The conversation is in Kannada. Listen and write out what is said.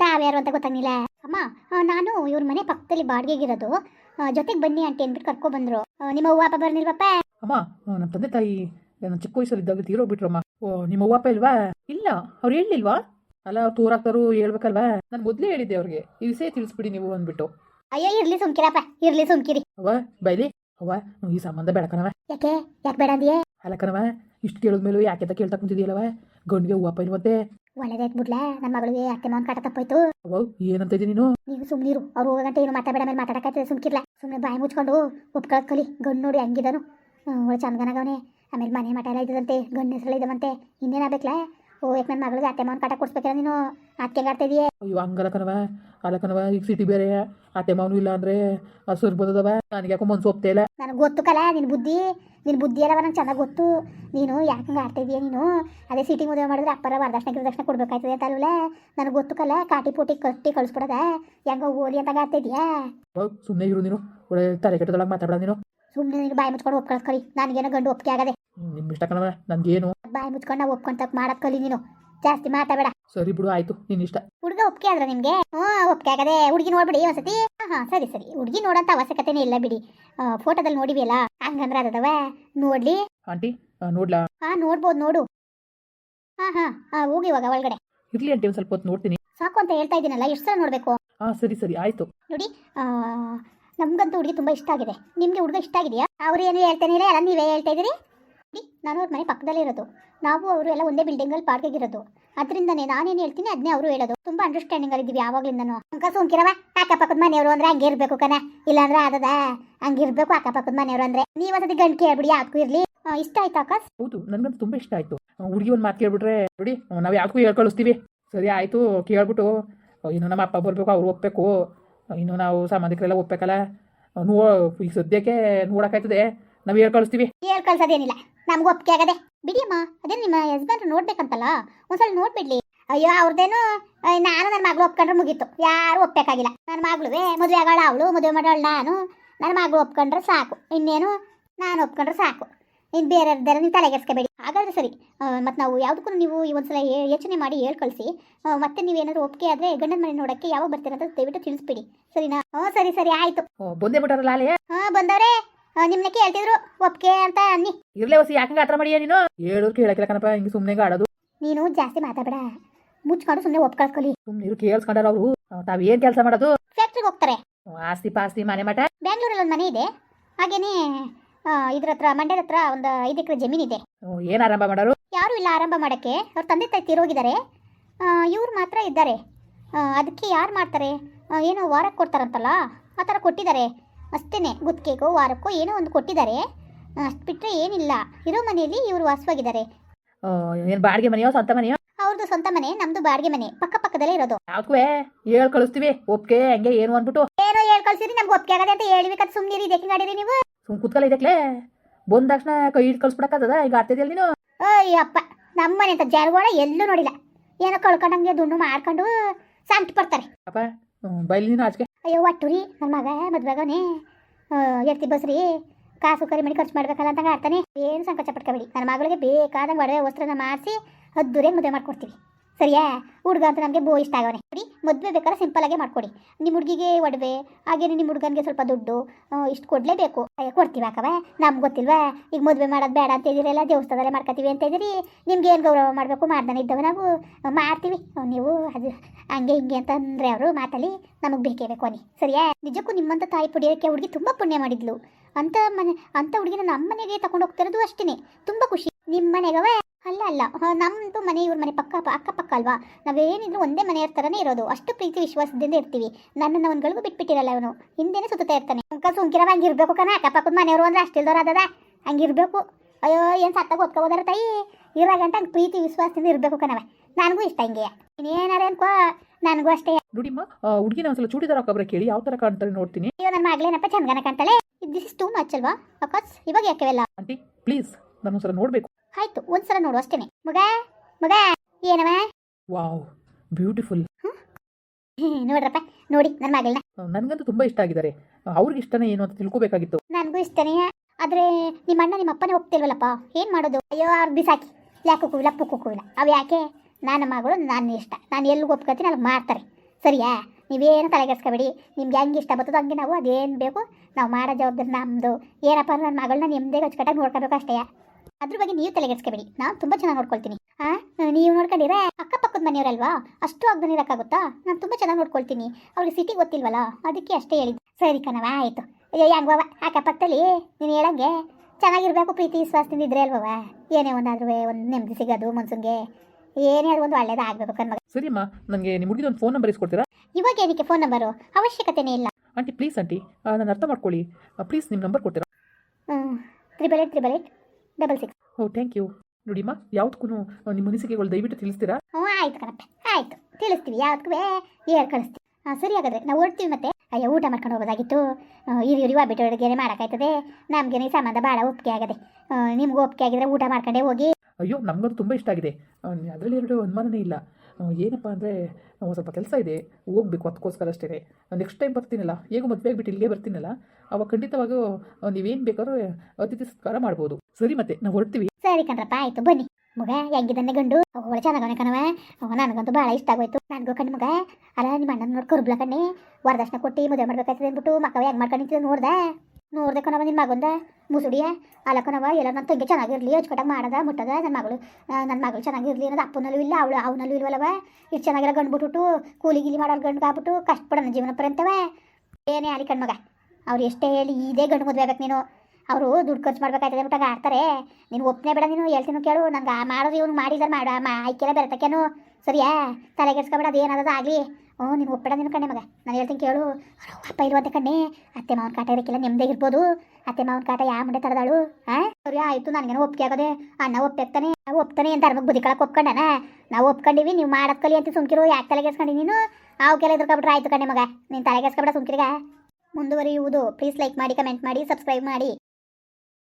ತಾವ್ಯಾರು ಅಂತ ಗೊತ್ತಾಗಿಲ್ಲ ಅಮ್ಮ ನಾನು ಇವ್ರ ಮನೆ ಪಕ್ಕದಲ್ಲಿ ಬಾಡಿಗೆಗಿರೋದು. ಜೊತೆಗೆ ಬನ್ನಿ ಆಂಟಿ ಅಂದ್ಬಿಟ್ಟು ಕರ್ಕೊ ಬಂದ್ರು. ನಿಮ್ಮ ಅವ್ವ ಅಪ್ಪ ಬರ್ನಿಲ್ವಪ್ಪ ಅಮ್ಮ ನಮ್ಮ ತಂದೆ ತಾಯಿ ನನ್ನ ಚಿಕ್ಕ ವಯಸ್ಸಲ್ಲಿದ್ದಾಗ ತೀರೋಗ್ಬಿಟ್ರಮ್ಮ ಓ ನಿಮ್ಮ ಅವ್ವಪ್ಪ ಇಲ್ವಾ? ಇಲ್ಲ ಅವ್ರು ಹೇಳಿಲ್ವಾ ಅಲ್ಲ ತೋರಾಕ್ತಾರು ಹೇಳ್ಬೇಕಲ್ವಾ? ನಾನು ಮೊದ್ಲೇ ಹೇಳಿದ್ದೆ ಅವ್ರಿಗೆ. ಈ ವಿಷಯ ತಿಳಿಸ್ಬಿಡಿ ನೀವು ಅಂದ್ಬಿಟ್ಟು. ಅಯ್ಯೋ ಇರ್ಲಿ ಸುಮ್ಕಿರಪ್ಪ ಇರ್ಲಿ ಸುಮ್ಕಿರಿ. ಅವ್ವ ಬೈಲಿ. ಅವ್ವ ಈ ಸಂಬಂಧ ಬೇಡಕನವ ಯಾಕೆ? ಯಾಕೆ ಬೇಡ ಅಂದಿಯೇ? ಅಲ್ಲ ಕಣವ ಇಷ್ಟು ಕೇಳಿದ್ಮೇಲೂ ಯಾಕೆ ಅಂತ ಕೇಳ್ತಾ ಕುಂತಿದ್ಯಲ್ಲವ ಗಂಡಿಗೆ ಹೂವಪ್ಪ ಇಲ್ವಂತೆ. ಒಳ್ಳೇದಾಯ್ತು ಬಿಡ್ಲಾ. ನನ್ನ ಮಗಳಿಗೆ ಅತ್ತೆ ಮಾವನ್ ಕಾಟ ತಪ್ಪಾಯ್ತು. ಅವ್ವ ಏನಂತ ಇದ್ದೀನಿ ನೀನು? ನೀವು ಸುಮ್ನಿರು ಅವ್ರು ಹೋಗಂಟ ಏನು ಮಾತಾಡಬೇಡ ಮೇಲೆ ಮಾತಾಡಕತ್ತೆ ಸುಮ್ಕಿರ್ಲ ಸುಮ್ಮನೆ ಬಾಯಿ ಮುಚ್ಕೊಂಡು ಒಪ್ಕೊಳಕ್ ಕಲಿ. ಗಂಡು ನೋಡಿ ಹಂಗಿದನು. ಒಳ್ಳೆ ಚಂದಗನಾಗವನೆ ಆಮೇಲೆ ಮನೆ ಮಠ ಎಲ್ಲ ಇದ್ದದಂತೆ ಗಂಡು ಹೆಸರು ಇದ್ದವಂತೆ ಇನ್ನೇನಾಗಬೇಕಲ್ಲ ಓ ಯಾಕೆ ನನ್ನ ಮಗಳಿಗೆ ಅತ್ತೆ ಮಾವನ್ ಕಾಟ ಕೊಡ್ಸ್ಬೇಕಲ್ಲ ನೀನು? ಅತ್ತೆ ಆಡ್ತಾ ಇದೀಯೇ? ಅಯ್ಯೋ ಹಂಗಲ್ಲ ಕಣವ ಅಲ್ಲ ಕಣವ ಈಗ ಸಿಟಿ ಬೇರೆ. ಅತ್ತೆ ಮಾವನು ಇಲ್ಲ ಅಂದ್ರೆ ಹಸುರು ಬಂದದವ. ನನಗೆ ಯಾಕೋ ಮನ್ಸು ಒಪ್ತೇ ಇಲ್ಲ. ನನಗೆ ಗೊತ್ತು ಕಲ ನಿನ್ನ ಬುದ್ಧಿ. ನಿನ್ನ ಬುದ್ಧಿ ಎಲ್ಲ ನಂಗೆ ಚೆನ್ನಾಗಿ ಗೊತ್ತು. ನೀನು ಯಾಕೆ ಹಂಗೆ ಆಡ್ತಿದ್ಯ ನೀನು? ಅದೇ ಸಿಟಿ ಮದುವೆ ಮಾಡಿದ್ರೆ ಅಪ್ಪರ ವರದಕ್ಷಿಣೆ ಗಿರದಕ್ಷಿಣೆ ಕೊಡ್ಬೇಕಾಯ್ತದೆ ಅಂತ ಅಲ್ವಲ್ಲ ನನಗೆ ಗೊತ್ತು ಕಲ್ಲ ಕಾಟಿ ಪೂಟಿ ಕಟ್ಟಿ ಕಳಿಸ್ಬಿಡದ. ಹೆಂಗ ಓಲಿ ಅಂತ ಆಡ್ತಿದ್ಯಾ ಸುಮ್ಮನೆ ಇರು ನೀನು. ಒಳ್ಳೆ ತಲೆ ಕೆಟ್ಟದೊಳಗೆ ಮಾತಾಡ ನೀನು. ಸುಮ್ಮನೆ ನೀನು ಬಾಯಿ ಮುಚ್ಕೊಂಡು ಒಪ್ಕೊಳ್ಳೋದು ಕಲಿ. ನನಗೇನೋ ಗಂಡು ಒಪ್ಪಿಗೆ ಆಗದೆ. ನಿಮ್ಮ ಇಷ್ಟ ಕಣವ ನನಗೇನು ಬಾಯಿ ಮುಚ್ಕೊಂಡು ನಾವು ಒಪ್ಕೊಂತ ಮಾಡೋದು ಕಲಿ ನೀನು. ಜಾಸ್ತಿ ಮಾತಾಬೇಡ ಸರಿ ಬಿಡು ಆಯ್ತು ನಿನ್ ಇಷ್ಟ. ಹುಡುಗ ಒಪ್ಪಿಗೆ ಆದ್ರ ನಿಮ್ಗೆ? ಹ್ಞೂ ಒಪ್ಪಿಗೆ ಆಗದೆ ಹುಡುಗಿ ನೋಡ್ಬಿಡಿ ಒಂದ್ಸತಿ ಹಾ ಹಾ ಸರಿ ಸರಿ. ಹುಡುಗಿ ನೋಡಂತ ಅವಶ್ಯಕತೆನೇ ಇಲ್ಲ ಬಿಡಿ. ಫೋಟೋದಲ್ಲಿ ನೋಡಿವಿಯಲ್ಲ ಹಂಗಂದ್ರ ಅದದವ ನೋಡ್ಲಿ. ಆಂಟಿ ನೋಡ್ಲಾ? ಹಾ ನೋಡ್ಬೋದು ನೋಡು. ಹಾ ಹಾ ಹಾ ಹೋಗಿ ಇವಾಗ ಒಳಗಡೆ. ಇರ್ಲಿ ಆಂಟಿ ಒಂದ್ ಸ್ವಲ್ಪ ಹೊತ್ತು ನೋಡ್ತೀನಿ. ಸಾಕು ಅಂತ ಹೇಳ್ತಾ ಇದ್ದೀನಲ್ಲ ಎಷ್ಟು ಸಲ ನೋಡಬೇಕು? ಹಾ ಸರಿ ಸರಿ ಆಯ್ತು. ನೋಡಿ ಆ, ನಮ್ಗಂತೂ ಹುಡುಗಿ ತುಂಬಾ ಇಷ್ಟ ಆಗಿದೆ. ನಿಮ್ಗೆ ಹುಡುಗ ಇಷ್ಟ ಆಗಿದೆಯಾ? ಅವ್ರು ಏನು ಹೇಳ್ತಾನೆ ಇಲ್ಲ ಎಲ್ಲ ನೀವೇ ಹೇಳ್ತಾ ಇದೀರಿ ನೋಡಿ ನಾನು ಅವ್ರ ಮನೆ ಪಕ್ಕದಲ್ಲೇ ಇರೋದು. ನಾವು ಅವರು ಎಲ್ಲ ಒಂದೇ ಬಿಲ್ಡಿಂಗಲ್ಲಿ ಬಾಡಿಗೆಗಿರೋದು ಅದರಿಂದನೇ ನಾನೇನು ಹೇಳ್ತೀನಿ ಅದನ್ನೇ ಅವರು ಹೇಳೋದು. ತುಂಬಾ ಅಂಡರ್ಸ್ಟ್ಯಾಂಡಿಂಗ್ ಅಲ್ಲಿ ಇದೀವಿ ಯಾವಾಗ್ಲಿಂದನು ಅಂಕ ಸುಮ್ಕಿರವ ಅಕ್ಕಪಕ್ಕದ ಮನೆಯವರು ಅಂದ್ರೆ ಹಂಗೆ ಇರ್ಬೇಕು ಕಣ. ಇಲ್ಲಾಂದ್ರೆ ಅದದ ಹಂಗಿರ್ಬೇಕು ಅಕ್ಕಪಕ್ಕದ ಮನೆಯವರು ಅಂದ್ರೆ. ನೀವ್ ಅದಕ್ಕೆ ಗಂಟು ಕೇಳ್ಬಿಡಿ ಯಾಕೂ ಇರ್ಲಿ. ಇಷ್ಟ ಆಯ್ತಾ ಅಕ್ಕ ಹೌದು ನನಗಂತೂ ತುಂಬಾ ಇಷ್ಟ ಆಯ್ತು. ಹುಡುಗಿ ಒಂದು ಮಾತು ಕೇಳ್ಬಿಟ್ರೆ ನೋಡಿ ನಾವು ಯಾಕೂ ಹೇಳ್ ಕಳಿಸ್ತೀವಿ ಸರಿ ಆಯ್ತು ಕೇಳ್ಬಿಟ್ಟು ಇನ್ನು ನಮ್ಮ ಅಪ್ಪ ಬರಬೇಕು ಅವ್ರು ಒಪ್ಪಬೇಕು ಇನ್ನು ನಾವು ಸಂಬಂಧಿಕರೆಲ್ಲ ಒಪ್ಪಬೇಕಲ್ಲ ನೋ ಈಗ ಸದ್ಯಕ್ಕೆ ನೋಡೋಕ್ಕಾಯ್ತದೆ. ನಾವು ಹೇಳ್ ಕಳಿಸ್ತೀವಿ ಹೇಳ್ ಕಳ್ಸೋದೇನಿಲ್ಲ ನಮ್ಗೆ ಒಪ್ಪಿಗೆ ಆಗದೆ ಬಿಡಿಯಮ್ಮ ಅದೇ ನಿಮ್ಮ ಯಜಮಾನ್ರು ನೋಡ್ಬೇಕಂತಲ್ಲ? ಒಂದ್ಸಲ ನೋಡ್ಬಿಡ್ಲಿ. ಅಯ್ಯೋ ಅವ್ರದ್ದೇನು ನಾನು ನನ್ನ ಮಗಳು ಒಪ್ಕೊಂಡ್ರೆ ಮುಗೀತು. ಯಾರು ಒಪ್ಬೇಕಾಗಿಲ್ಲ. ನನ್ನ ಮಗಳುವೆ ಮದುವೆ ಆಗೋಳ ಅವಳು ಮದುವೆ ಮಾಡೋಳು ನಾನು. ನನ್ನ ಮಗಳು ಒಪ್ಕೊಂಡ್ರೆ ಸಾಕು. ಇನ್ನೇನು ನಾನು ಒಪ್ಕೊಂಡ್ರೆ ಸಾಕು. ಇನ್ನು ಬೇರೆ ನೀನು ತಲೆಗೆಸ್ಕೋಬೇಡಿ ಹಾಗಾದ್ರೆ ಸರಿ. ಮತ್ತು ನಾವು ಯಾವುದಕ್ಕೂ ನೀವು ಈ ಒಂದ್ಸಲ ಯೋಚನೆ ಮಾಡಿ ಹೇಳ್ಕೊಳ್ಸಿ. ಕಳಿಸಿ ಮತ್ತೆ ನೀವೇನಾದ್ರು ಒಪ್ಪಿಗೆ ಆದರೆ ಗಂಡನ ಮನೆ ನೋಡೋಕ್ಕೆ ಯಾವಾಗ ಬರ್ತೀರ ಅಂತ ದಯವಿಟ್ಟು ತಿಳಿಸ್ಬಿಡಿ. ಸರಿನಾ? ಹ್ಞೂ ಸರಿ ಸರಿ ಆಯಿತು. ಬಂದೇ ಬಿಟ್ಟಾರಲ್ಲ ಅಲ್ಲೇ ಹಾಂ ಬಂದವ್ರೆ. ನಿಮ್ಮನ್ನ ಕೇಳ್ತಿದ್ರು ಒಪ್ಪಿಗೆ ಅಂತ ಅನ್ನಿ. ಇರ್ಲೇ ಹೊಸಿ ಯಾಕಂಗ ಆತರ ಮಾಡಿಯ ನೀನು? ಹೇಳೋರು ಕೇಳಕ್ಕಿಲ್ಲ ಕಣಪ್ಪ ಹಿಂಗೆ ಸುಮ್ಮನೆ ಆಡೋದು ನೀನು ಜಾಸ್ತಿ ಮಾತಾಡಬೇಡ. ಮುಚ್ಕೊಂಡು ಸುಮ್ಮನೆ ಒಪ್ಕೊಳ್ಕೊಳ್ಳಿ ಸುಮ್ಮನೆ ಇರು ಕೇಳಿಸ್ಕೊಂಡಾರ ಅವರು. ತಾವೇನ್ ಕೆಲಸ ಮಾಡೋದು? ಫ್ಯಾಕ್ಟ್ರಿಗೆ ಹೋಗ್ತಾರೆ. ಆಸ್ತಿ ಪಾಸ್ತಿ ಮನೆ ಮಠ? ಬ್ಯಾಂಗ್ಳೂರಲ್ಲಿ ಒಂದು ಮನೆ ಇದೆ. ಹಾಗೇನೇ ಇದ್ರ ಹತ್ರ ಮಂಡ್ಯದ ಹತ್ರ ಒಂದು ಐದು ಎಕರೆ ಜಮೀನಿದೆ ಏನು ಆರಂಭ ಮಾಡೋರು? ಯಾರು ಇಲ್ಲ ಆರಂಭ ಮಾಡಕ್ಕೆ. ಅವ್ರ ತಂದೆ ತಾಯಿ ತೀರೋಗಿದ್ದಾರೆ. ಇವ್ರು ಮಾತ್ರ ಇದ್ದಾರೆ. ಅದಕ್ಕೆ ಯಾರು ಮಾಡ್ತಾರೆ? ಏನೋ ವಾರಕ್ಕೆ ಕೊಡ್ತಾರಂತಲ್ಲ? ಆ ಥರ ಕೊಟ್ಟಿದ್ದಾರೆ. ಅಷ್ಟೇ ಗುತ್ತಿಗೆಗೋ ವಾರಕ್ಕೋ ಏನೋ ಒಂದು ಕೊಟ್ಟಿದ್ದಾರೆ. ಅಷ್ಟು ಬಿಟ್ಟರೆ ಏನಿಲ್ಲ. ಇರೋ ಮನೆಯಲ್ಲಿ ಇವರು ವಾಸವಾಗಿದ್ದಾರೆ. ಏನು ಬಾಡಿಗೆ ಮನೆಯೋ ಸ್ವಂತ ಮನೆಯೋ? ಅವ್ರದ್ದು ಸ್ವಂತ ಮನೆ ನಮ್ದು ಬಾಡಿಗೆ ಮನೆ. ಪಕ್ಕ ಪಕ್ಕದಲ್ಲೇ ಇರೋದು. ಯಾಕೆ ಹೇಳ್ ಕಳಿಸ್ತೀವಿ ಒಪ್ಕೆ ಹಂಗೆ ಏನು ಅಂದ್ಬಿಟ್ಟು. ಏನೋ ಹೇಳ್ ಕಳ್ಸಿರಿ ನಮ್ಗೆ ಒಪ್ಕೆ ಆಗದೆ ಅಂತ ಹೇಳ್ಬೇಕಂತ ಸುಮ್ಮನಿರಿ ಇದಕ್ಕೆ ಗಾಡಿರಿ ನೀವು. ಸುಮ್ ಕುತ್ಕಲ್ಲ ಇದಕ್ಲೆ? ಬಂದ ತಕ್ಷಣ ಕೈ ಹಿಡ್ ಕಳ್ಸ್ಬಿಡಕ್ಕಾಗದ ಈಗ ಆಡ್ತಿದ್ಯಲ್ಲ ನೀನು? ನಮ್ಮ ಮನೆ ಅಂತ ಜರ್ಗೋಳ ಎಲ್ಲೂ ನೋಡಿಲ್ಲ. ಏನೋ ಕಳ್ಕೊಂಡಂಗೆ ದುಂಡು ಮಾಡ್ಕೊಂಡು ಸಂಟ್ ಪಡ್ತಾರೆ. ಅಪ್ಪ ಬೈಲಿ ನೀನು ಆಚೆ ಅಯ್ಯೋ ಒಟ್ಟುರಿ ನನ್ನ ಮಗ ಮದ್ವೆಗವನೇ. ಬಸ್ ಬಸ್ರಿ ಕಾಸು ಕರಿ ಮಾಡಿ ಖರ್ಚು ಮಾಡ್ಬೇಕಲ್ಲ ಅಂತ ಆಡ್ತಾನೆ. ಏನು ಸಂಕೋಚ ಪಟ್ಕೋಬೇಡಿ. ನನ್ನ ಮಗಳಿಗೆ ಬೇಕಾದಂಗೆ ಒಡವೆ, ವಸ್ತ್ರನ ಮಾಡಿಸಿ, ಅದ್ದೂರಿಯಾಗಿ ಮದುವೆ ಮಾಡ್ಕೊಡ್ತೀವಿ. ಸರಿಯಾ? ಹುಡುಗ ಅಂತ ನಮಗೆ ಬೋ ಇಷ್ಟ ಆಗವನೆ. ನೋಡಿ ಮದುವೆ ಬೇಕಾದ್ರೆ ಸಿಂಪಲ್ ಆಗಿ ಮಾಡ್ಕೊಡಿ. ನಿಮ್ಮ ಹುಡುಗಿಗೆ ಒಡವೆ, ಹಾಗೇನೆ ನಿಮ್ಮ ಹುಡುಗನಿಗೆ ಸ್ವಲ್ಪ ದುಡ್ಡು ಇಷ್ಟು ಕೊಡಲೇಬೇಕು. ಕೊಡ್ತೀವಿ ಅಕ್ಕವ ನಮ್ಗೆ ಗೊತ್ತಿಲ್ವಾ? ಈಗ ಮದುವೆ ಮಾಡೋದು ಬೇಡ ಅಂತ ಇದ್ದೀರಲ್ಲ ದೇವಸ್ಥಾನದಲ್ಲೇ ಮಾಡ್ಕೊತೀವಿ ಅಂತ ಇದ್ದೀರಿ. ನಿಮ್ಗೆ ಏನು ಗೌರವ ಮಾಡಬೇಕು? ಮಾಡ್ದಾನೆ ಇದ್ದವ ನಾವು. ಮಾಡ್ತೀವಿ. ನೀವು ಅದು ಹಂಗೆ ಹಿಂಗೆ ಅಂತ ಅಂದರೆ ಅವರು ಮಾತಲ್ಲಿ ನಮಗೆ ಬೇಕೇ ಬೇಕು ಅನಿ ಸರಿಯಾ? ನಿಜಕ್ಕೂ ನಿಮ್ಮಂಥ ತಾಯಿ ಪುಡಿಯೋಕ್ಕೆ ಹುಡುಗಿ ತುಂಬ ಪುಣ್ಯ ಮಾಡಿದ್ಲು. ಅಂತ ಮನೆ ಅಂಥ ಹುಡುಗಿನ ನಮ್ಮ ಮನೆಗೆ ತಗೊಂಡು ಹೋಗ್ತಿರೋದು ಅಷ್ಟೇ ತುಂಬ ಖುಷಿ. ನಿಮ್ಮ ಮನೆಗವ ಅಲ್ಲ ಅಲ್ಲ. ಹ, ನಮ್ದು ಮನೆ ಇವ್ರ ಮನೆ ಪಕ್ಕ ಅಕ್ಕಪಕ್ಕ ಅಲ್ವಾ? ನಾವೇನಿದ್ರು ಒಂದೇ ಮನೆಯವ್ರ ಥರನೇ ಇರೋದು. ಅಷ್ಟು ಪ್ರೀತಿ ವಿಶ್ವಾಸದಿಂದ ಇರ್ತೀವಿ. ನನ್ನನ್ನು ಅವನ್ಗಳಿಗೂ ಬಿಟ್ಬಿಟ್ಟಿರಲ್ಲ ಅವನು ಹಿಂದೆನೇ ಸುತ್ತಾ ಇರ್ತಾನೆ. ಅಂಕ ಸುಂಕಿರವ ಹಂಗಿರ್ಬೇಕು ಕಣ. ಅಕ್ಕಪಕ್ಕದ ಮನೆಯವರು ಅಂದ್ರೆ ಅಷ್ಟಿಲ್ದವ್ರು ಅದದ ಹಂಗಿರ್ಬೇಕು. ಅಯ್ಯೋ ಏನು ಸತ್ತಾಗ ಓದ್ಕೋಬೋದಾರ ತಾಯಿ? ಇರೋ ಗಂಟ ಹಂಗೆ ಪ್ರೀತಿ ವಿಶ್ವಾಸದಿಂದ ಇರಬೇಕು ಕಣವ. ನನಗೂ ಇಷ್ಟ ಹಿಂಗೆ. ಇನ್ನೇನಾರ ಅನ್ಕೋ. ನನಗೂ ಅಷ್ಟೇ. ನೋಡಿಮ್ಮ ಹುಡುಗಿನ ಒಂದ್ಸಲ ಚೂಡಿದಾರ ಹಾಕೋಬ್ರೆ ಕೇಳಿ. ಯಾವ ಥರ ಕಾಣ್ತಾರೆ ನೋಡ್ತೀನಿ. ಅಯ್ಯೋ ನನ್ನ ಮಗಳೇನಪ್ಪ ಚಂದಗನ ಕಾಣ್ತಾಳೆ? ದಿಸ್ ಇಸ್ ಟೂ ಮಚ್ ಅಲ್ವಾ? ಅಕಾಸ್ ಇವಾಗ ಯಾಕೆವೆಲ್ಲ ಆಂಟಿ ಪ್ಲೀಸ್ ನಾನು ಒಂದ್ಸಲ ನೋಡಬೇಕು. ಆಯ್ತು ಒಂದ್ಸಲ ನೋಡು ಅಷ್ಟೇನೆ. ಮಗ ಮಗ ಏನವ? Wow beautiful. ನೋಡ್ರಪ್ಪ ನೋಡಿ ನನ್ನ ಮಗಳನ್ನ ನನಗಂತೂ ತುಂಬಾ ಇಷ್ಟ ಆಗಿದ್ದಾರೆ. ಅವ್ರಿಗೆ ಇಷ್ಟನೇ ಏನು ಅಂತ ತಿಳ್ಕೋಬೇಕಾಗಿತ್ತು. ನನಗೂ ಇಷ್ಟನೇ ಆದ್ರೆ ನಿಮ್ಮ ಅಣ್ಣ ನಿಮ್ಮ ಅಪ್ಪನೇ ಒಪ್ತಿಲ್ವಲ್ಲಪ್ಪ? ಏನು ಮಾಡೋದು? ಅಯ್ಯೋ ಅವ್ರು ಬಿಸಾಕಿ. ಯಾಕೆ ಕುಕ್ಕಿಲ್ಲ ಪುಕ್ಕು ಇಲ್ಲ ಅವು ಯಾಕೆ? ನನ್ನ ಮಗಳು ನನ್ನ ಇಷ್ಟ. ನಾನು ಎಲ್ಲಿಗೆ ಒಪ್ಕೊತೀನಿ ಅಲ್ಲಿ ಮಾಡ್ತಾರೆ. ಸರಿಯಾ? ನೀವೇನು ತಲೆಗೆಡ್ಸ್ಕೊಬೇಡಿ ನಿಮ್ಗೆ ಹೆಂಗೆ ಇಷ್ಟ ಬರ್ತದೋ ಹಂಗೆ ನಾವು ಅದೇನು ಬೇಕು ನಾವು ಮಾಡೋ ಜವಾಬ್ದಾರಿ ನಮ್ಮದು ಏನಪ್ಪ ನನ್ನ ಮಗಳನ್ನ ನಿಮ್ಮದೇ ಅಚ್ಚುಕಟ್ಟಾಗಿ ನೋಡ್ಕೋಬೇಕು ಅಷ್ಟೇ. ಅದ್ರ ಬಗ್ಗೆ ನೀವು ತಲೆಗೆಡ್ಸ್ಕೊಬೇಡಿ. ನಾನು ತುಂಬ ಚೆನ್ನಾಗಿ ನೋಡ್ಕೊಳ್ತೀನಿ. ಆ ನೀವು ನೋಡ್ಕೊಂಡಿರ ಅಕ್ಕಪಕ್ಕದ ಮನೆಯವರಲ್ವಾ? ಅಷ್ಟು ಆಗ ಇರೋಕ್ಕಾಗುತ್ತಾ? ನಾನು ತುಂಬ ಚೆನ್ನಾಗಿ ನೋಡ್ಕೊಳ್ತೀನಿ. ಅವ್ರಿಗೆ ಸಿಟಿ ಗೊತ್ತಿಲ್ವಲ್ಲ? ಅದಕ್ಕೆ ಅಷ್ಟೇ ಹೇಳಿದ್ದು. ಸರಿ ಕಣವ ಆಯಿತು. ಅಯ್ಯೋ ಬಾವ ಅಕ್ಕಪಕ್ಕದಲ್ಲಿ ನೀನು ಹೇಳಂಗೆ ಚೆನ್ನಾಗಿರ್ಬೇಕು ಪ್ರೀತಿ ವಿಶ್ವಾಸದಿಂದ ಇದ್ರೆ ಅಲ್ವವ ಏನೇ ಒಂದಾದ್ರೂ ಒಂದು ನೆಮ್ಮದಿ ಸಿಗೋದು ಮನ್ಸುಂಗೆ. ಏನೇ ಅದು ಒಂದು ಒಳ್ಳೇದಾಗಬೇಕು ಕಣ್ಮಗ. ಸರಿ ಅಮ್ಮ ನನಗೆ ನಿಮ್ಮ ಹುಡುಗಿದ ಒಂದು ಫೋನ್ ನಂಬರ್ ಇಸ್ಕೊಡ್ತೀರಾ? ಇವಾಗ ಏನಕ್ಕೆ ಫೋನ್ ನಂಬರು ಅವಶ್ಯಕತೆನೇ ಇಲ್ಲ. ಆಂಟಿ ಪ್ಲೀಸ್ ಆಂಟಿ ನಾನು ಅರ್ಥ ಮಾಡ್ಕೊಳ್ಳಿ. ಪ್ಲೀಸ್ ನಿಮ್ಮ ನಂಬರ್ ಕೊಡ್ತೀರಾ? Triple eight triple eight double six oh thank you ನೋಡಿಮ್ಮ ಯಾವುದಕ್ಕೂ ನಿಮ್ಮ ಅನಿಸಿಕೆಗಳು ದಯವಿಟ್ಟು ತಿಳಿಸ್ತೀರಾ? ಹ್ಞೂ ಆಯ್ತು ಕಣಪ್ಪ ಆಯ್ತು. ತಿಳಿಸ್ತೀವಿ ಯಾವ್ದಕ್ಕೂ ಏರ್ ಕಳಿಸ್ತೀವಿ. ಹಾಂ ಸರಿ ಹಾಗಾದ್ರೆ ನಾವು ಓಡ್ತೀವಿ ಮತ್ತೆ. ಅಯ್ಯೋ ಊಟ ಮಾಡ್ಕೊಂಡು ಹೋಗೋದಾಗಿತ್ತು. ಇರಿ ಇರಿ ಬಿಟ್ಟು ಅಡುಗೆನೆ ಮಾಡೋಕ್ಕಾಯ್ತದೆ? ನಮಗೇನೆ ಸಂಬಂಧ ಭಾಳ ಒಪ್ಪಿಗೆ ಆಗದೆ. ನಿಮ್ಗೆ ಒಪ್ಪಿಗೆ ಆಗಿದ್ರೆ ಊಟ ಮಾಡ್ಕೊಂಡೇ ಹೋಗಿ. ಅಯ್ಯೋ ನಮಗಂತೂ ತುಂಬ ಇಷ್ಟ ಆಗಿದೆ. ಅದರಲ್ಲಿ ಎರಡು ಅನುಮಾನನೇ ಇಲ್ಲ. ಏನಪ್ಪ ಅಂದರೆ ಸ್ವಲ್ಪ ಕೆಲಸ ಇದೆ. ಹೋಗ್ಬೇಕು ಅದಕ್ಕೋಸ್ಕರ ಅಷ್ಟೇ ನೆಕ್ಸ್ಟ್ ಟೈಮ್ ಬರ್ತೀನಲ್ಲ ಹೇಗೂ ಮದುವೆ ಆಗಿಬಿಟ್ಟು ಇಲ್ಲಿಗೆ ಬರ್ತೀನಲ್ಲ ಅವಾಗ ಖಂಡಿತವಾಗೂ ನೀವೇನು ಬೇಕಾದ್ರೂ ಅತಿಥಿ ಸತ್ಕಾರ ಮಾಡ್ಬೋದು. ಸರಿ ಮತ್ತೆ, ನಾವು ಹೊರಡ್ತೀವಿ. ಸರಿ ಕಣ್ರಪ್ಪ, ಆಯ್ತು, ಬನ್ನಿ. ಮಗ, ಹೆಂಗಿದ್ದಾನೆ ಗಂಡು? ಚೆನ್ನಾಗಿ ಚೆನ್ನಾಗವನೆ ಕಣವ ಅವ ನನಗಂತೂ ಭಾಳ ಇಷ್ಟ ಆಗೋಯ್ತು. ನನಗೂ ಕಣ್ಣು ಮಗ. ಅಲ್ಲ, ನಿಮ್ಮ ಅಣ್ಣನ ನೋಡಿ ಕುರುಬ್ಲ ಕಣ್ಣಿ. ವರದಕ್ಷಿಣೆ ಕೊಟ್ಟು ಮದುವೆ ಮಾಡ್ಬೇಕಾಯ್ತದೆ ಅಂದ್ಬಿಟ್ಟು ಮಕ್ಕವ ಹೆಂಗೆ ಮಾಡ್ಕೊಂಡಿದ್ದು ನೋಡ್ದೆ? ನೋಡ್ದೆ ಕಣವ ನಿಮ್ಮ ಮಗಂದ. ಮುಸುಡಿಯ. ಅಲ್ಲ ಕಣವ ಎಲ್ಲ ನನ್ನ ತಂಗಿ ಚೆನ್ನಾಗಿರ್ಲಿ ಅಚ್ಚುಕಟ್ಟಾಗಿ ಮಾಡದ, ಮುಟ್ಟದ ನನ್ನ ಮಗಳು ನನ್ನ ಮಗಳು ಚೆನ್ನಾಗಿರ್ಲಿ ಅನ್ನೋದು ಅಪ್ಪನಲ್ಲೂ ಇಲ್ಲ, ಅವಳು, ಅವನಲ್ಲೂ ಇಲ್ವಲ್ಲವ ಇಷ್ಟು ಚೆನ್ನಾಗಿರೋ ಗಂಡು ಬಿಟ್ಬಿಟ್ಟು ಕೂಲಿ ಗೀಲಿ ಮಾಡೋರು ಗಂಡು ಆಗ್ಬಿಟ್ಟು ಕಷ್ಟಪಡೋಣ ಜೀವನ ಪರಂತವ ಏನೇ ಆಲಿ ಕಣ್ಮಗ ಅವ್ರು ಎಷ್ಟೇ ಹೇಳಿ ಇದೇ ಗಂಡು ಮದುವೆ ಆಗ್ಬೇಕು ನೀನು. ಅವರು ದುಡ್ಡು ಖರ್ಚು ಮಾಡ್ಬೇಕಾಯ್ತದೆ ಬಿಟ್ಟಾಗ ಆಡ್ತಾರೆ. ನೀನು ಒಪ್ಪನೆ ಬೇಡ ನೀನು, ಹೇಳ್ತೀನೋ ಕೇಳು. ನಂಗೆ ಮಾಡೋದು ಇವ್ನು ಮಾಡಿದಾರೆ ಮಾಡ ಆಯ್ಕೆಲ್ಲ ಬೆರತಕ್ಕೇನು? ಸರಿಯಾ? ತಲೆಗೆಡ್ಸ್ಕೊಬೇಡ ಅದು ಏನಾದ್ರು ಆಗಲಿ. ಹ್ಞೂ, ನೀನು ಒಪ್ಪಬೇಡ ನೀನು ಕಣ್ಣೆ ಮಗ. ನಾನು ಹೇಳ್ತೀನಿ ಕೇಳು. ಅಪ್ಪ ಇರುವಂತೆ ಕಣ್ಣೆ. ಅತ್ತೆ ಮಾವನ ಕಾಟ ಇರೋಕ್ಕಿಲ್ಲ ನೆಮ್ಮದಿ ಇರ್ಬೋದು. ಅತ್ತೆ ಮಾವನ ಕಾಟ ಯಾವ ಮುಂದೆ ತರದಾಳು? ಹಾಂ ಸರಿ ಆಯಿತು, ನನಗೇನೋ ಒಪ್ಪಿಗೆ ಆಗೋದೆ. ಅಣ್ಣ ಒಪ್ಪಿರ್ತಾನೆ. ಒಪ್ತಾನೆ ಅಂತ ಅರ್ಮಗೆ ಬುದ್ಧಿ ಕಳಕ್ಕೆ ಒಪ್ಕೊಂಡಣ ನಾವು ಒಪ್ಕೊಂಡಿವಿ, ನೀವು ಮಾಡೋದು ಕಲಿ ಅಂತ ಸುಮ್ಕಿರು. ಯಾಕೆ ತಲೆಗೆಸ್ಕೊಂಡು ನೀನು? ಅವಕ್ಕೆಲ್ಲ ಎದುರ್ಕೊಬಿಟ್ರೆ ಆಯ್ತು ಕಣ್ಣೆ ಮಗ. ನೀನು ತಲೆಗೆಸ್ಕೊಬೇಡ ಸುಮ್ಕಿರಿಗ. ಮುಂದುವರಿಯುವುದು. ಪ್ಲೀಸ್ ಲೈಕ್ ಮಾಡಿ ಕಮೆಂಟ್ ಮಾಡಿ ಸಬ್ಸ್ಕ್ರೈಬ್ ಮಾಡಿ.